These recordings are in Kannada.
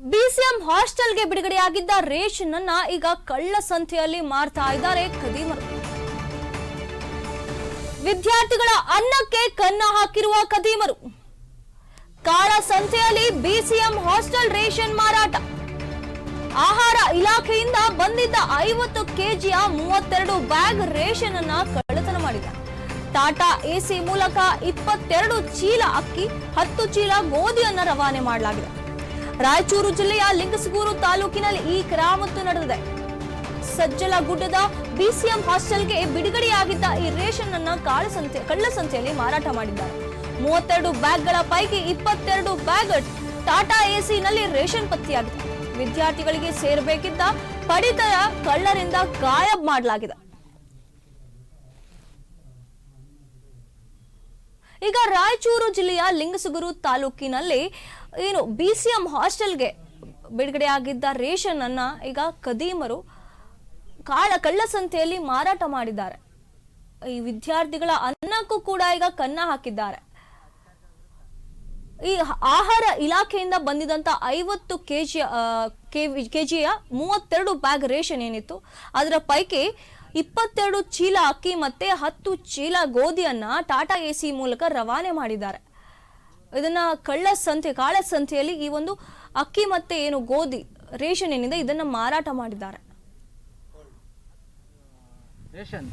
ಬಿಸಿಎಂ ಹಾಸ್ಟೆಲ್ಗೆ ಬಿಡುಗಡೆಯಾಗಿದ್ದ ರೇಷನ್ ಅನ್ನ ಈಗ ಕಳ್ಳ ಸಂತೆಯಲ್ಲಿ ಮಾರ್ತಾ ಇದ್ದಾರೆ ಖದೀಮರು ವಿದ್ಯಾರ್ಥಿಗಳ ಅನ್ನಕ್ಕೆ ಕನ್ನ ಹಾಕಿರುವ ಖದೀಮರು ಕಾಳ ಸಂತೆಯಲ್ಲಿ ಬಿಸಿಎಂ ಹಾಸ್ಟೆಲ್ ರೇಷನ್ ಮಾರಾಟ. ಆಹಾರ ಇಲಾಖೆಯಿಂದ ಬಂದಿದ್ದ ಐವತ್ತು ಕೆಜಿಯ ಮೂವತ್ತೆರಡು ಬ್ಯಾಗ್ ರೇಷನ್ ಅನ್ನ ಕಳ್ಳತನ ಮಾಡಿದ. ಟಾಟಾ ಎಸಿ ಮೂಲಕ ಇಪ್ಪತ್ತೆರಡು ಚೀಲ ಅಕ್ಕಿ, ಹತ್ತು ಚೀಲ ಗೋಧಿಯನ್ನ ರವಾನೆ ಮಾಡಲಾಗಿದೆ. ರಾಯಚೂರು ಜಿಲ್ಲೆಯ ಲಿಂಗಸಗೂರು ತಾಲೂಕಿನಲ್ಲಿ ಈ ಕರಾಮತ್ತು ನಡೆದಿದೆ. ಸಜ್ಜಲ ಗುಡ್ಡದ ಬಿಸಿಎಂ ಹಾಸ್ಟೆಲ್ಗೆ ಬಿಡುಗಡೆಯಾಗಿದ್ದ ಈ ರೇಷನ್ ಅನ್ನ ಕಾಳಸಂತೆ ಕಳ್ಳಸಂತೆಯಲ್ಲಿ ಮಾರಾಟ ಮಾಡಿದ್ದಾರೆ. ಮೂವತ್ತೆರಡು ಬ್ಯಾಗ್ಗಳ ಪೈಕಿ ಇಪ್ಪತ್ತೆರಡು ಬ್ಯಾಗ್ ಟಾಟಾ ಎಸಿನಲ್ಲಿ ರೇಷನ್ ಪತ್ತೆಯಾಗಿದೆ. ವಿದ್ಯಾರ್ಥಿಗಳಿಗೆ ಸೇರಬೇಕಿದ್ದ ಪಡಿತರ ಕಳ್ಳರಿಂದ ಗಾಯಬ್ ಮಾಡಲಾಗಿದೆ. ಈಗ ರಾಯಚೂರು ಜಿಲ್ಲೆಯ ಲಿಂಗಸುಗೂರು ತಾಲೂಕಿನಲ್ಲಿ ಏನು ಬಿ ಸಿ ಎಂ ಹಾಸ್ಟೆಲ್ಗೆ ಬಿಡುಗಡೆಯಾಗಿದ್ದ ರೇಷನ್ ಅನ್ನ ಈಗ ಕದೀಮರು ಕಾಳ ಕಳ್ಳಸಂತೆಯಲ್ಲಿ ಮಾರಾಟ ಮಾಡಿದ್ದಾರೆ. ಈ ವಿದ್ಯಾರ್ಥಿಗಳ ಅನ್ನಕ್ಕೂ ಕೂಡ ಈಗ ಕನ್ನ ಹಾಕಿದ್ದಾರೆ. ಈ ಆಹಾರ ಇಲಾಖೆಯಿಂದ ಬಂದಿದಂತ ಐವತ್ತು ಕೆಜಿ ಕೆಜಿಯ ಮೂವತ್ತೆರಡು ಬ್ಯಾಗ್ ರೇಷನ್ ಏನಿತ್ತು, ಅದರ ಪೈಕಿ ಇಪ್ಪತ್ತೆರಡು ಚೀಲ ಅಕ್ಕಿ ಮತ್ತೆ ಹತ್ತು ಚೀಲ ಗೋಧಿಯನ್ನ ಟಾಟಾ ಎಸಿ ಮೂಲಕ ರವಾನೆ ಮಾಡಿದ್ದಾರೆ. ಇದನ್ನ ಕಳ್ಳ ಸಂತೆ ಕಾಳ ಸಂತೆಯಲ್ಲಿ ಈ ಒಂದು ಅಕ್ಕಿ ಮತ್ತೆ ಏನು ಗೋಧಿ, ರೇಷನ್ ಏನಿದೆ, ಇದನ್ನ ಮಾರಾಟ ಮಾಡಿದ್ದಾರೆ. ರೇಷನ್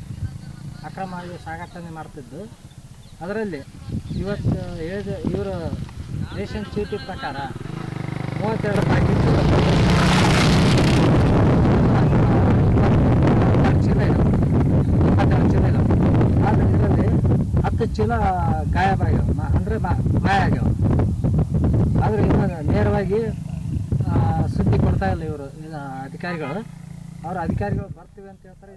ಅಕ್ರಮವಾಗಿ ಸಾಗಾಟನೆ ಮಾಡ್ತಿದ್ದು. ಅದರಲ್ಲಿ ಇವತ್ತು ಹೇಳಿದ ಇವರು ರೇಷನ್ ಚೀಟಿ ಪ್ರಕಾರ ಮೂವತ್ತೆರಡು ಪ್ಯಾಕೆಟ್ ಚೀಲ ಇದೆ ಇಪ್ಪತ್ತೆರಡು ಚೀಲ ಇದೆ ಆದರೆ ಇದರಲ್ಲಿ ಹತ್ತು ಚೀಲ ಗಾಯಬಾಗ್ಯಾವ ಅಂದರೆ ಮಾಯ ಆಗ್ಯಾವ. ಆದರೆ ಇನ್ನು ನೇರವಾಗಿ ಸುದ್ದಿ ಕೊಡ್ತಾ ಇಲ್ಲ ಇವರು ಅಧಿಕಾರಿಗಳು. ಅವರು ಅಧಿಕಾರಿಗಳು ಬರ್ತೀವಿ ಅಂತ ಹೇಳ್ತಾರೆ.